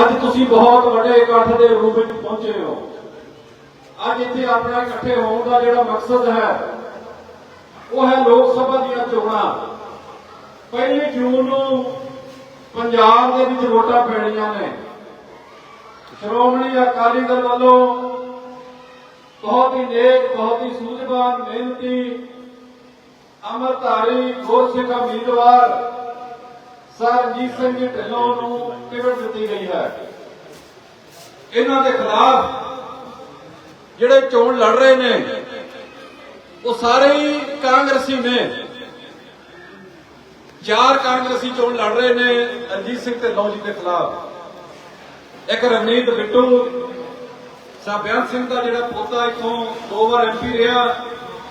ਅੱਜ ਤੁਸੀਂ ਬਹੁਤ ਵੱਡੇ ਇਕੱਠ ਦੇ ਰੂਪ ਵਿੱਚ ਪਹੁੰਚੇ ਹੋ। ਅੱਜ ਇੱਥੇ ਆਪਣਾ ਇਕੱਠੇ ਹੋਣ ਦਾ ਜਿਹੜਾ ਮਕਸਦ ਹੈ, ਉਹ ਹੈ ਲੋਕ ਸਭਾ ਦੀਆਂ ਚੋਣਾਂ। ਪਹਿਲੀ ਜੂਨ ਨੂੰ ਪੰਜਾਬ ਦੇ ਵਿੱਚ ਵੋਟਾਂ ਪੈਣੀਆਂ ਨੇ। ਸ਼੍ਰੋਮਣੀ ਅਕਾਲੀ ਦਲ ਵੱਲੋਂ ਬਹੁਤ ਹੀ ਨੇਕ, ਬਹੁਤ ਹੀ ਸੂਝਵਾਨ, ਮਿਹਨਤੀ, ਅਮਰਧਾਰੀ ਗੁਰਸਿੱਖ ਉਮੀਦਵਾਰ ਸਰਜੀਤ ਸਿੰਘ ਜੀ ਢਿੱਲੋਂ ਨੂੰ ਟਿਕਟ ਦਿੱਤੀ ਗਈ ਹੈ? ਇਹਨਾਂ ਦੇ ਖਿਲਾਫ ਜਿਹੜੇ ਚੋਣ ਲੜ ਰਹੇ ਨੇ, ਉਹ ਸਾਰੇ ਹੀ ਕਾਂਗਰਸੀ ਨੇ। ਚਾਰ ਕਾਂਗਰਸੀ ਚੋਣ ਲੜ ਰਹੇ ਨੇ ਅਰਜੀਤ ਸਿੰਘ ਢਿੱਲੋਂ ਜੀ ਦੇ ਖਿਲਾਫ। ਇੱਕ ਰਵਨੀਤ ਬਿੱਟੂ, ਸਾਬਿਆਨ ਸਿੰਘ ਦਾ ਜਿਹੜਾ ਪੋਤਾ ਇਥੋਂ ਦੋ ਵਾਰ ਐਮਪੀ ਰਿਹਾ,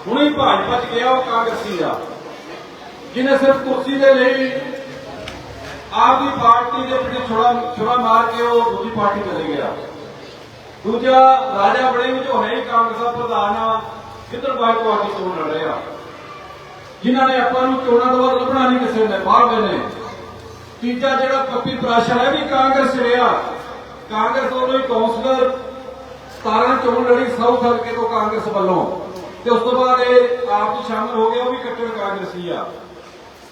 ਹੁਣੇ ਭਾਜਪਾ ਚ ਗਿਆ, ਉਹ ਕਾਂਗਰਸੀ ਆ। ਜਿਹਨੇ ਸਿਰਫ ਕੁਰਸੀ ਦੇ ਲਈ ਆਪਦੀ ਪਾਰਟੀ ਦੇ ਪਿੱਛੇ ਛੁਰਾ ਛੁਰਾ ਮਾਰ ਕੇ ਉਹ ਦੂਜੀ ਪਾਰਟੀ ਚਲੇ ਗਿਆ। ਦੂਜਾ ਰਾਜਾ ਬੜੇ ਵਿੱਚ ਉਹ ਹੈ ਹੀ ਕਾਂਗਰਸ ਦਾ ਪ੍ਰਧਾਨ ਆ, ਕਿੱਧਰ ਬਾਈ ਪਾਰਟੀ ਚੋਣ ਲੜ ਰਿਹਾ? ਜਿਨ੍ਹਾਂ ਨੇ ਆਪਾਂ ਨੂੰ ਚੋਣਾਂ ਤੋਂ ਬਾਅਦ ਲੱਭਣਾ ਨਹੀਂ ਕਿਸੇ ਨੇ, ਬਾਹਰ ਗਏ ਨੇ। ਤੀਜਾ ਜਿਹੜਾ ਪੱਪੀ ਪ੍ਰਾਸ਼ਰ ਹੈ ਵੀ ਕਾਂਗਰਸ ਰਿਹਾ। ਕਾਂਗਰਸ ਵੱਲੋਂ ਹੀ ਕੌਂਸਲਰ 17 ਚੋਣ ਲੜੀ ਸਾਊਥ ਹਲਕੇ ਤੋਂ ਕਾਂਗਰਸ ਵੱਲੋਂ। ਤੇ ਉਸ ਤੋਂ ਬਾਅਦ ਇਹ ਆਪ ਚ ਸ਼ਾਮਲ ਹੋ ਗਿਆ ਉਹ ਵੀ ਕੱਟੜ ਕਾਂਗਰਸੀ ਆ।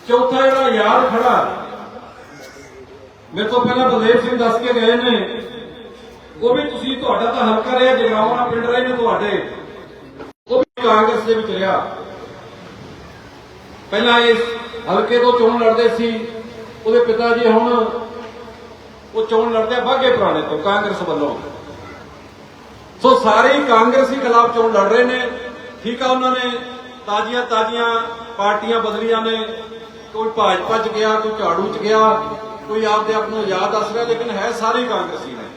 ਚੌਥਾ ਜਿਹੜਾ ਯਾਰ ਖੜਾ ਮੇਰੇ ਤੋਂ ਪਹਿਲਾਂ ਬਲਦੇਵ ਸਿੰਘ ਦੱਸ ਕੇ ਗਏ ਨੇ। ਉਹ ਵੀ ਤੁਸੀਂ ਤੁਹਾਡਾ ਤਾਂ ਹਲਕਾ ਰਿਹਾ ਜਗਰਾਵਾਂ ਪਿੰਡ ਰਹੇ ਨੇ ਤੁਹਾਡੇ। ਉਹ ਵੀ ਕਾਂਗਰਸ ਦੇ ਵਿੱਚ ਰਿਹਾ। ਪਹਿਲਾਂ ਇਸ ਹਲਕੇ ਤੋਂ ਚੋਣ ਲੜਦੇ ਸੀ। ਉਹਦੇ ਪਿਤਾ ਜੀ ਹੁਣ ਉਹ ਚੋਣ ਲੜਦੇ ਆ ਬਾਗੇ ਪੁਰਾਣੇ ਤੋਂ, ਕਾਂਗਰਸ ਵੱਲੋਂ। ਸੋ ਸਾਰੇ ਕਾਂਗਰਸੀ ਖਿਲਾਫ ਚੋਣ ਲੜ ਰਹੇ ਨੇ। ਠੀਕ ਆ ਉਹਨਾਂ ਨੇ ਤਾਜ਼ੀਆਂ ਤਾਜ਼ੀਆਂ ਪਾਰਟੀਆਂ ਬਦਲੀਆਂ ਨੇ। ਕੋਈ ਭਾਜਪਾ ਚ ਗਿਆ, ਕੋਈ ਝਾੜੂ ਚ ਗਿਆ। ਕੋਈ ਆਪਦੇ ਆਪ ਨੂੰ ਯਾਦ ਦੱਸ ਰਿਹਾ, ਲੇਕਿਨ ਹੈ ਸਾਰੇ ਕਾਂਗਰਸੀ ਨੇ।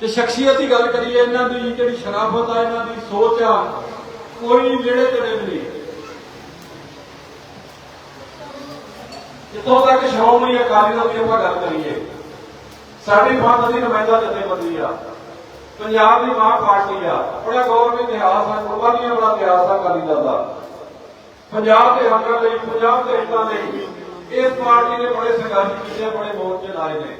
ਤੇ ਸ਼ਖਸੀਅਤ ਦੀ ਗੱਲ ਕਰੀਏ, ਇਹਨਾਂ ਦੀ ਜਿਹੜੀ ਸ਼ਰਾਫਤ ਆ, ਇਹਨਾਂ ਦੀ ਸੋਚ ਆ, ਕੋਈ ਨੇੜੇ ਤੇੜੇ ਨਹੀਂ। ਜਿੱਥੋਂ ਤੱਕ ਸ਼੍ਰੋਮਣੀ ਅਕਾਲੀ ਦਲ ਦੀ ਆਪਾਂ ਗੱਲ ਕਰੀਏ, ਸਾਡੀ ਮਾਂ ਦੀ ਨੁਮਾਇੰਦਾ ਜਥੇਬੰਦੀ ਆ। ਪੰਜਾਬ ਦੀ ਮਾਂ ਪਾਰਟੀ ਆ। ਬੜਾ ਗੌਰਵ ਇਤਿਹਾਸ ਆ ਕੁਰਬਾਨੀਆਂ ਵਾਲਾ ਇਤਿਹਾਸ ਆ ਅਕਾਲੀ ਦਲ ਦਾ। ਪੰਜਾਬ ਦੇ ਹੱਕਾਂ ਲਈ, ਪੰਜਾਬ ਦੇ ਹਿੱਤਾਂ ਲਈ ਇਸ ਪਾਰਟੀ ਨੇ ਬੜੇ ਸੰਘਰਸ਼ ਕੀਤੇ ਬੜੇ ਮੋਰਚੇ ਲਾਏ ਨੇ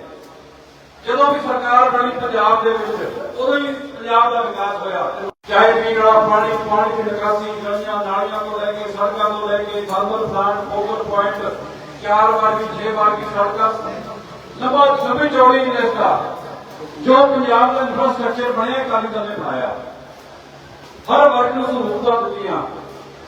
ਜਦੋਂ ਵੀ ਸਰਕਾਰ ਬਣੀ ਪੰਜਾਬ ਦੇ ਵਿੱਚ ਉਦੋਂ ਹੀ ਪੰਜਾਬ ਦਾ ਵਿਕਾਸ ਹੋਇਆ ਚਾਹੇ ਪੀਣ ਵਾਲਾ ਪਾਣੀ ਪਾਣੀ ਦੀ ਨਿਕਾਸੀ ਗਲੀਆਂ ਨਾਲੀਆਂ ਤੋਂ ਲੈ ਕੇ ਸੜਕਾਂ ਤੋਂ ਲੈ ਕੇ ਥਰਮਲ ਪਲਾਂਟ ਫੋਕਲ ਪੁਆਇੰਟ ਚਾਰ ਵਾਰ ਵੀ ਛੇ ਵਾਰ ਵੀ ਸੜਕਾਂ ਲੰਬਾ ਲੰਬੀ ਚੌੜੀ ਰਸਤਾ ਜੋ ਪੰਜਾਬ ਦਾ ਇਨਫਰਾਸਟ੍ਰਕਚਰ ਬਣਿਆ ਅਕਾਲੀ ਦਲ ਨੇ ਬਣਾਇਆ ਹਰ ਵਰਗ ਨੂੰ ਸਹੂਲਤਾਂ ਦਿੱਤੀਆਂ